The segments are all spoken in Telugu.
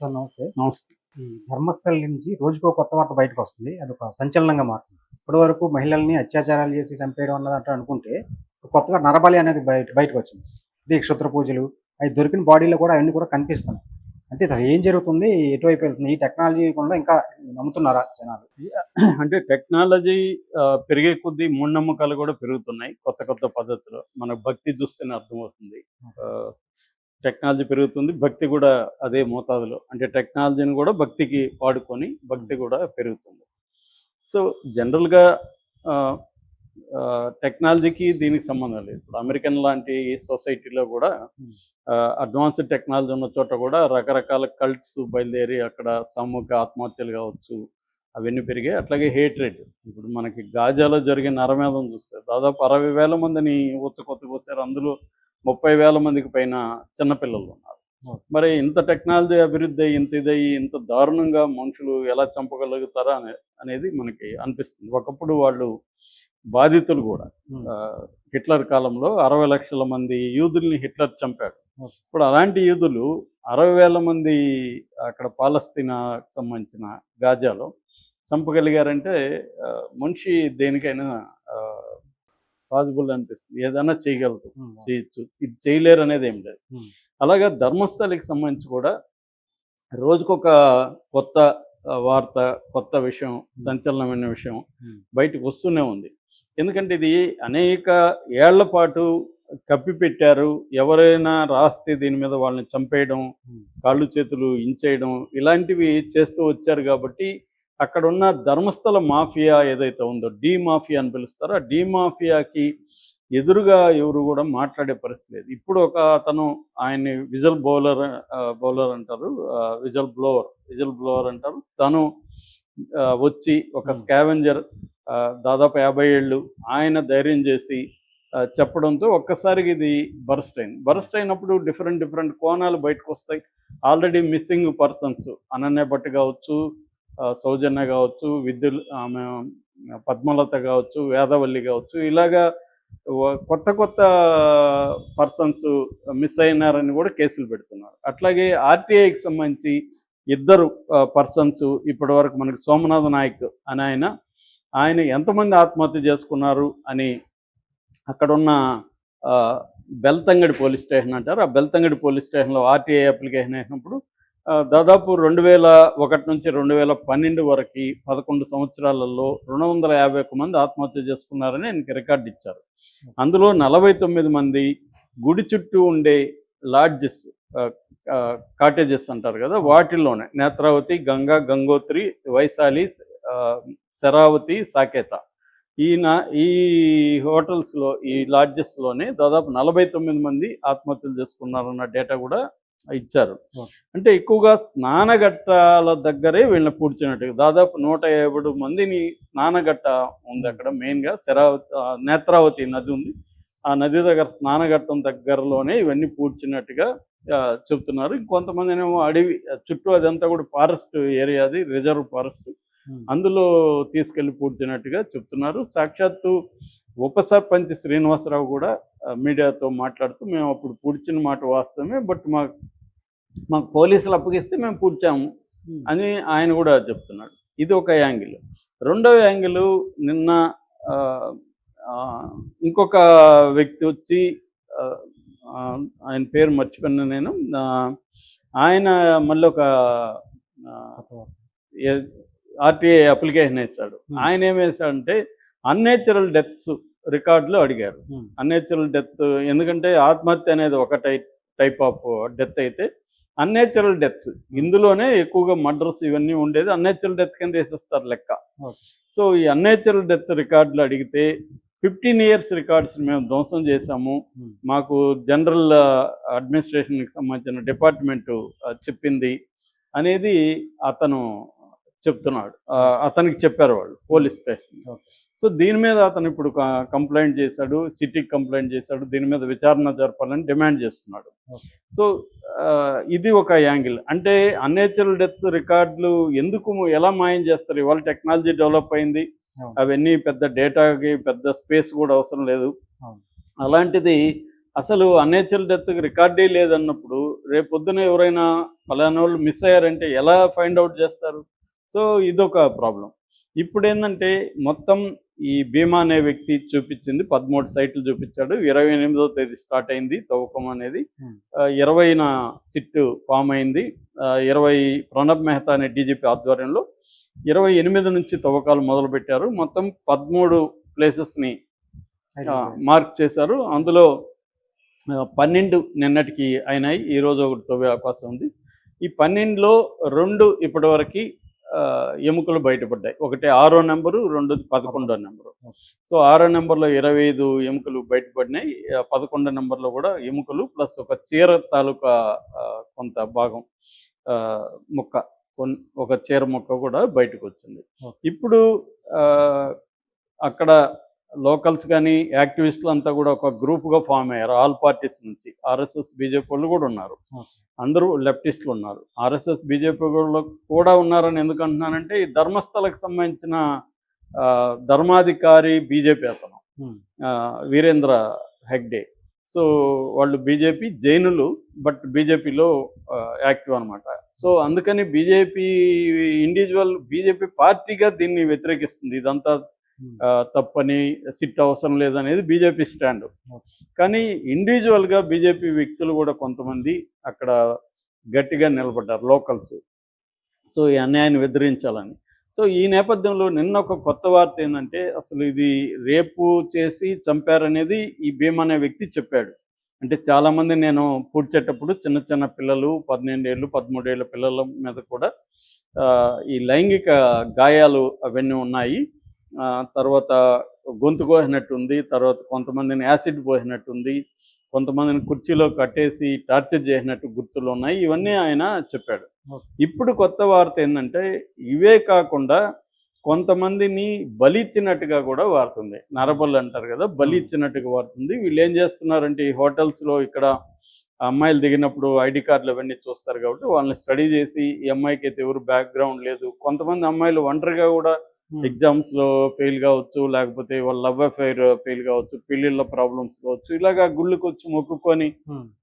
సార్ నమస్తే. నమస్తే. ఈ ధర్మస్థల నుంచి రోజుకో కొత్త వార్త బయటకు వస్తుంది. అది ఒక సంచలనంగా మారుతుంది. ఇప్పటి వరకు మహిళల్ని అత్యాచారాలు చేసి చంపేయడం అన్నదంటూ అనుకుంటే కొత్తగా నరబలి అనేది బయట బయటకు వచ్చింది. ఇది క్షుద్ర పూజలు అవి దొరికిన బాడీలో కూడా అవన్నీ కూడా కనిపిస్తున్నాయి. అంటే ఇది ఏం జరుగుతుంది? ఎటువైపు వెళ్తుంది? ఈ టెక్నాలజీ కూడా ఇంకా నమ్ముతున్నారా జనాలు? అంటే టెక్నాలజీ పెరిగే కొద్దీ మూఢనమ్మకాలు కూడా పెరుగుతున్నాయి. కొత్త కొత్త పద్ధతులు మన భక్తి చూస్తేనే అర్థమవుతుంది. టెక్నాలజీ పెరుగుతుంది భక్తి కూడా అదే మోతాదులో. అంటే టెక్నాలజీని కూడా భక్తికి వాడుకొని భక్తి కూడా పెరుగుతుంది. సో జనరల్గా టెక్నాలజీకి దీనికి సంబంధం లేదు. ఇప్పుడు అమెరికన్ లాంటి సొసైటీలో కూడా అడ్వాన్స్డ్ టెక్నాలజీ ఉన్న చోట కూడా రకరకాల కల్ట్స్ బయలుదేరి అక్కడ సామూహిక ఆత్మహత్యలు కావచ్చు అవన్నీ పెరిగాయి. అట్లాగే హేట్రేట్ ఇప్పుడు మనకి గాజాలో జరిగిన నరమేధం చూస్తే దాదాపు అరవై వేల మందిని ఉచ్చకొత్తకొచ్చారు అందులో ముప్పై వేల మందికి పైన చిన్నపిల్లలు ఉన్నారు. మరి ఇంత టెక్నాలజీ అభివృద్ధి అయ్యి ఇంత ఇదయ్యి ఇంత దారుణంగా మనుషులు ఎలా చంపగలుగుతారా అనే అనేది మనకి అనిపిస్తుంది. ఒకప్పుడు వాళ్ళు బాధితులు కూడా. హిట్లర్ కాలంలో అరవై లక్షల మంది యూదుల్ని హిట్లర్ చంపాడు. ఇప్పుడు అలాంటి యూదులు అరవై వేల మంది అక్కడ పాలస్తీనాకు సంబంధించిన గాజాలో చంపగలిగారంటే మనిషి దేనికైనా పాసిబుల్ అనిపిస్తుంది. ఏదైనా చేయగలరు చేయొచ్చు. ఇది చేయలేరు అనేది ఏం లేదు. అలాగే ధర్మస్థలికి సంబంధించి కూడా రోజుకొక కొత్త వార్త కొత్త విషయం సంచలనమైన విషయం. బయటకు వస్తూనే ఉంది. ఎందుకంటే ఇది అనేక ఏళ్ళ పాటు కప్పిపెట్టారు ఎవరైనా రాస్తే దీని మీద వాళ్ళని చంపేయడం. కాళ్ళు చేతులు ఇంచేయడం ఇలాంటివి చేస్తూ వచ్చారు కాబట్టి అక్కడ ఉన్న ధర్మస్థల మాఫియా ఏదైతే ఉందో డీ మాఫియా అని పిలుస్తారో ఆ డీ మాఫియాకి ఎదురుగా ఎవరు కూడా మాట్లాడే పరిస్థితి లేదు. ఇప్పుడు ఒక అతను ఆయన్ని విజల్ బౌలర్ బౌలర్ అంటారు విజల్ బ్లోవర్ విజల్ బ్లోవర్ అంటారు. తను వచ్చి ఒక. స్కావెంజర్ దాదాపు యాభై ఏళ్ళు ఆయన ధైర్యం చేసి చెప్పడంతో ఒక్కసారిగా ఇది బరస్ట్ అయింది. బరస్ట్ అయినప్పుడు డిఫరెంట్ డిఫరెంట్ కోణాలు బయటకు వస్తాయి. Already missing persons Ananya Bhat కావచ్చు సౌజన్య కావచ్చు విద్యుల్ ఆమె పద్మలత కావచ్చు వేదవల్లి కావచ్చు ఇలాగా కొత్త కొత్త పర్సన్స్ మిస్ అయినారని కూడా కేసులు పెడుతున్నారు. అట్లాగే ఆర్టీఐకి సంబంధించి ఇద్దరు పర్సన్స్ ఇప్పటి వరకు మనకి సోమనాథ నాయక్ అని ఆయన ఆయన ఎంతమంది ఆత్మహత్య చేసుకున్నారు అని అక్కడున్న ఆ, బెల్తంగడి పోలీస్ స్టేషన్ అంటారు. ఆ బెల్తంగడి పోలీస్ స్టేషన్లో ఆర్టీఐ అప్లికేషన్ వేసినప్పుడు దాదాపు రెండు వేల ఒకటి నుంచి రెండు వేల పన్నెండు వరకు పదకొండు సంవత్సరాలలో రెండు వందల యాభై ఒక్క మంది ఆత్మహత్య చేసుకున్నారని ఆయనకి రికార్డు ఇచ్చారు. అందులో నలభై తొమ్మిది మంది గుడి చుట్టూ ఉండే లాడ్జెస్ కాటేజెస్ అంటారు కదా వాటిల్లోనే నేత్రావతి గంగా గంగోత్రి వైశాలి ఆ, శరావతి సాకేత. ఈయన ఈ హోటల్స్లో ఈ లాడ్జెస్లోనే దాదాపు నలభై తొమ్మిది మంది ఆత్మహత్యలు చేసుకున్నారన్న డేటా కూడా ఇచ్చారు. అంటే ఎక్కువగా స్నానఘట్టాల దగ్గరే వీళ్ళని పూడ్చినట్టు దాదాపు నూట ఏడు మందిని స్నానఘట్ట ఉంది అక్కడ మెయిన్గా. శరావతి నేత్రావతి నది ఉంది. ఆ నది దగ్గర స్నానఘట్టం దగ్గరలోనే ఇవన్నీ పూడ్చినట్టుగా చెప్తున్నారు. ఇంకొంతమంది ఏమో అడవి చుట్టూ అదంతా కూడా ఫారెస్ట్ ఏరియా అది రిజర్వ్ ఫారెస్ట్. అందులో తీసుకెళ్ళి పూడ్చినట్టుగా చెప్తున్నారు. సాక్షాత్తు ఉప సర్పంచ్ శ్రీనివాసరావు కూడా మీడియాతో మాట్లాడుతూ మేము అప్పుడు పూడ్చిన మాట వాస్తవమే బట్ మా మాకు పోలీసులు అప్పగిస్తే మేము పూడ్చాము అని ఆయన కూడా చెప్తున్నాడు. ఇది ఒక యాంగిల్. రెండవ యాంగిల్ నిన్న ఇంకొక వ్యక్తి వచ్చి ఆయన పేరు మర్చిపోయినా నేను ఆయన మళ్ళీ ఒక ఆర్టీఐ అప్లికేషన్ వేశాడు. Hmm. ఆయన ఏం వేశాడంటే అన్నేచురల్ డెత్స్ రికార్డులు అడిగారు. అన్నేచురల్ డెత్ ఎందుకంటే ఆత్మహత్య అనేది ఒక టైప్ టైప్ ఆఫ్ డెత్ అయితే అన్నేచురల్ డెత్స్ ఇందులోనే ఎక్కువగా మర్డర్స్ ఇవన్నీ ఉండేది. అన్నేచురల్ డెత్ కింద వేసేస్తారు లెక్క. సో ఈ అన్నేచురల్ డెత్ రికార్డులు అడిగితే ఫిఫ్టీన్ ఇయర్స్ రికార్డ్స్ మేము ధ్వంసం చేశాము. మాకు జనరల్ అడ్మినిస్ట్రేషన్కి సంబంధించిన డిపార్ట్మెంట్ చెప్పింది. అనేది అతను చెప్తున్నాడు అతనికి చెప్పారు వాళ్ళు పోలీస్ స్టేషన్. సో దీని మీద అతను ఇప్పుడు కంప్లైంట్ చేశాడు సిటీకి కంప్లైంట్ చేశాడు దీని మీద విచారణ జరపాలని డిమాండ్ చేస్తున్నాడు. సో ఇది ఒక యాంగిల్ అంటే అన్నేచురల్ డెత్ రికార్డులు ఎందుకు ఎలా మాయం చేస్తారు ఇవాళ టెక్నాలజీ డెవలప్ అయింది అవును. అవన్నీ పెద్ద డేటాకి పెద్ద స్పేస్ కూడా అవసరం లేదు. అలాంటిది అసలు అన్నేచురల్ డెత్ రికార్డే లేదన్నప్పుడు రేపు పొద్దున ఎవరైనా ఫలానా వాళ్ళు మిస్ అయ్యారంటే ఎలా ఫైండ్ అవుట్ చేస్తారు సో ఇదొక ప్రాబ్లం. ఇప్పుడు ఏంటంటే మొత్తం ఈ భీమా అనే వ్యక్తి చూపించింది పదమూడు సైట్లు చూపించాడు. ఇరవై ఎనిమిదో తేదీ స్టార్ట్ అయింది తవ్వకం అనేది. ఇరవైన సిట్ ఫామ్ అయింది. ఇరవై ప్రణబ్ మెహతా అనే డీజీపీ ఆధ్వర్యంలో ఇరవై ఎనిమిది నుంచి తవ్వకాలు మొదలు పెట్టారు మొత్తం పదమూడు ప్లేసెస్ని మార్క్ చేశారు. అందులో పన్నెండు నిన్నటికి అయినాయి. ఈరోజు ఒకటి తవ్వే అవకాశం ఉంది. ఈ పన్నెండులో రెండు ఇప్పటివరకు ఎముకలు బయటపడ్డాయి. ఒకటి ఆరో నెంబరు రెండోది పదకొండో నెంబరు. సో ఆరో నెంబర్లో ఇరవై ఐదు ఎముకలు బయటపడినాయి. పదకొండో నెంబర్లో కూడా ఎముకలు ప్లస్ ఒక చీర తాలూకా కొంత భాగం ముక్క ఒక చీర ముక్క కూడా బయటకు వచ్చింది. ఇప్పుడు అక్కడ లోకల్స్ కానీ యాక్టివిస్టులు అంతా కూడా ఒక గ్రూప్గా ఫామ్ అయ్యారు. ఆల్ పార్టీస్ నుంచి ఆర్ఎస్ఎస్ బీజేపీ వాళ్ళు కూడా ఉన్నారు. అందరూ లెఫ్టిస్టులు ఉన్నారు. ఆర్ఎస్ఎస్ బీజేపీ వాళ్ళు కూడా ఉన్నారని ఎందుకు అంటున్నానంటే ఈ ధర్మస్థలకు సంబంధించిన ఆ, ధర్మాధికారి బీజేపీ అతను వీరేంద్ర హెగ్డే. సో వాళ్ళు బీజేపీ జైనులు బట్ బీజేపీలో యాక్టివ్ అనమాట సో అందుకని బీజేపీ ఇండివిజువల్ బీజేపీ పార్టీగా దీన్ని వ్యతిరేకిస్తుంది. ఇదంతా Hmm. తప్పని సిట్ అవసరం లేదనేది బీజేపీ స్టాండ్. కానీ ఇండివిజువల్గా బీజేపీ వ్యక్తులు కూడా కొంతమంది అక్కడ గట్టిగా నిలబడ్డారు లోకల్స్. సో ఈ అన్యాయాన్ని వెదిరించాలని. సో ఈ నేపథ్యంలో నిన్న ఒక కొత్త వార్త ఏంటంటే అసలు ఇది రేపు చేసి చంపారనేది ఈ భీమ్ అనే వ్యక్తి చెప్పాడు. అంటే చాలామంది నేను పూడ్చేటప్పుడు చిన్న చిన్న పిల్లలు పన్నెండేళ్ళు పదమూడేళ్ళ పిల్లల మీద కూడా ఈ లైంగిక గాయాలు అవన్నీ ఉన్నాయి. తర్వాత గొంతు కోసినట్టుంది తర్వాత కొంతమందిని యాసిడ్ పోసినట్టుంది కొంతమందిని కుర్చీలో కట్టేసి టార్చర్ చేసినట్టు గుర్తులు ఉన్నాయి. ఇవన్నీ ఆయన చెప్పాడు. ఇప్పుడు కొత్త వార్త ఏంటంటే ఇవే కాకుండా కొంతమందిని బలిచ్చినట్టుగా కూడా వాడుతుంది నరబలు అంటారు కదా బలి ఇచ్చినట్టుగా వాడుతుంది వీళ్ళు ఏం చేస్తున్నారంటే ఈ హోటల్స్లో ఇక్కడ అమ్మాయిలు దిగినప్పుడు ఐడి కార్డులు అవన్నీ చూస్తారు కాబట్టి వాళ్ళని స్టడీ చేసి ఈ అమ్మాయికి అయితే ఎవరు బ్యాక్గ్రౌండ్ లేదు. కొంతమంది అమ్మాయిలు ఒంటరిగా కూడా ఎగ్జామ్స్లో ఫెయిల్ కావచ్చు లేకపోతే వాళ్ళ లవ్ అఫైర్ ఫెయిల్ కావచ్చు పెళ్ళిళ్ళ ప్రాబ్లమ్స్ కావచ్చు ఇలాగా గుళ్ళకి వచ్చి మొక్కుకొని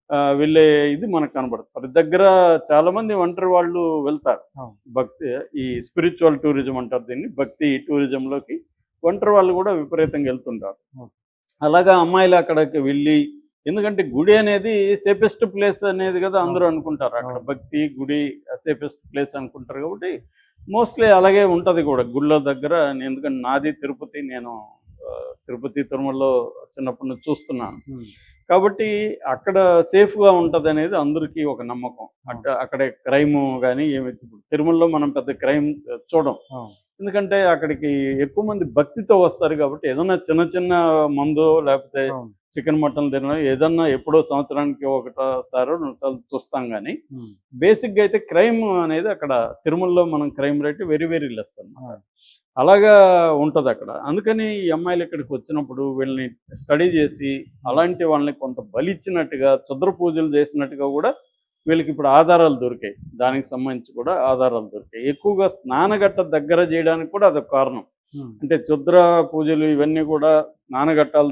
ఆ, వెళ్ళే ఇది మనకు కనబడుతుంది ప్రతి దగ్గర చాలా మంది ఒంటరి వాళ్ళు వెళ్తారు. భక్తి ఈ స్పిరిచువల్ టూరిజం అంటారు దీన్ని. భక్తి టూరిజంలోకి ఒంటరి వాళ్ళు కూడా విపరీతంగా వెళ్తుంటారు. అవును. అలాగా అమ్మాయిలు అక్కడికి వెళ్ళి ఎందుకంటే గుడి అనేది సేఫెస్ట్ ప్లేస్ అనేది కదా అందరూ అనుకుంటారు. అక్కడ. భక్తి గుడి సేఫెస్ట్ ప్లేస్ అనుకుంటారు కాబట్టి మోస్ట్లీ అలాగే ఉంటది కూడా గుళ్ళ దగ్గర. నేను- ఎందుకంటే నాది తిరుపతి నేను తిరుపతి తిరుమలలో చిన్నప్పటి నుంచి చూస్తున్నాను. కాబట్టి అక్కడ సేఫ్గా ఉంటుంది అనేది అందరికీ ఒక నమ్మకం. అక్కడ అక్కడ క్రైమ్ కానీ ఏమి తిరుమలలో మనం పెద్ద క్రైమ్ చూడం. ఎందుకంటే అక్కడికి ఎక్కువ మంది భక్తితో వస్తారు కాబట్టి ఏదైనా చిన్న చిన్న మందు లేకపోతే చికెన్ మటన్ తినడం ఏదన్నా ఎప్పుడో సంవత్సరానికి ఒకటోసారో రెండుసార్లు చూస్తాం కానీ బేసిక్గా అయితే క్రైమ్ అనేది అక్కడ తిరుమలలో మనం crime rate very very less అన్నమాట. అలాగా ఉంటుంది అక్కడ. అందుకని ఈ అమ్మాయిలు ఇక్కడికి వచ్చినప్పుడు వీళ్ళని స్టడీ చేసి అలాంటి వాళ్ళని కొంత బలిచ్చినట్టుగా చుద్ర పూజలు చేసినట్టుగా కూడా వీళ్ళకి ఇప్పుడు ఆధారాలు దొరికాయి. దానికి సంబంధించి కూడా ఆధారాలు దొరికాయి. ఎక్కువగా స్నానగట్ట దగ్గర చేయడానికి కూడా అదొక కారణం. అంటే చుద్ర పూజలు ఇవన్నీ కూడా స్నానఘట్టాల దగ్గర